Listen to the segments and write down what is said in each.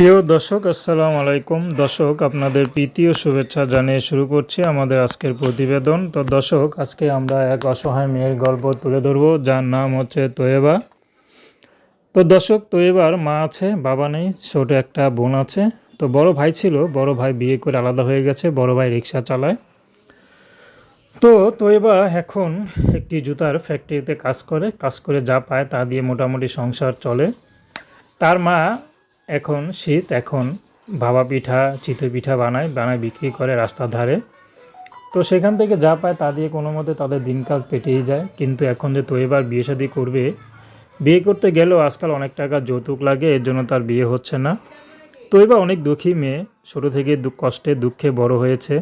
প্রিয় দর্শক, আসসালামু আলাইকুম। দর্শক, আপনাদের প্রীতি ও শুভেচ্ছা জানিয়ে শুরু করছি আমাদের আজকের প্রতিবেদন। তো দর্শক, আজকে আমরা এক অসহায় মেয়ের গল্প তুলে ধরবো, যার নাম হচ্ছে তোয়েবা। তো দর্শক, তোয়েবার মা আছে, বাবা নেই, ছোট একটা বোন আছে। তো বড় ভাই ছিল, বড় ভাই বিয়ে করে আলাদা হয়ে গেছে, বড় ভাই রিক্সা চালায়। তো তোয়েবা এখন একটি জুতার ফ্যাক্টরিতে কাজ করে কাজ করে যা পায় তা দিয়ে মোটামুটি সংসার চলে। তার মা এখন শীত, এখন ভাবা পিঠা, চিতই পিঠা বানায় বানায় বিক্রি করে রাস্তার ধারে। তো সেখান থেকে যা পায় তা দিয়ে কোনো মতে তাদের দিনকাল পেটেই যায়। কিন্তু এখন যে তো এবার বিয়ে শাদি করবে, বিয়ে করতে গেলেও আজকাল অনেক টাকা যৌতুক লাগে, এর জন্য তার বিয়ে হচ্ছে না। তো এবার অনেক দুঃখী মেয়ে, ছোটো থেকে কষ্টে দুঃখে বড় হয়েছে।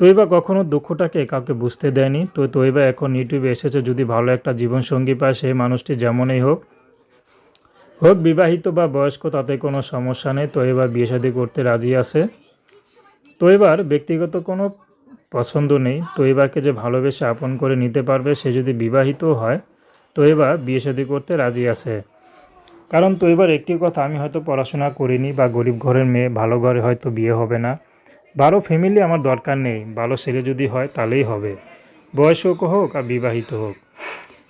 তৈবা কখনো দুঃখটাকে কাউকে বুঝতে দেয়নি। তো তৈবা এখন ইউটিউবে এসেছে, যদি ভালো একটা জীবনসঙ্গী পায়, সেই মানুষটি যেমনই হোক হোক, বিবাহিত বা বয়স্ক, তাতে কোনো সমস্যা নেই। তো এবার বিয়ে শাদী করতে রাজি আছে। তো এবার ব্যক্তিগত কোনো পছন্দ নেই। তো এবারকে যে ভালোবেসে আপন করে নিতে পারবে, সে যদি বিবাহিত হয়, তো এবার বিয়ে শাদী করতে রাজি আছে। কারণ তো এবার একটি কথা, আমি হয়তো পড়াশোনা করিনি বা গরিব ঘরের মেয়ে, ভালো ঘরে হয়তো বিয়ে হবে না। ভালো ফ্যামিলি আমার দরকার নেই। ভালো ছেলে যদি হয়, তাহলেই হবে। বয়স্ক হোক আর বিবাহিত হোক।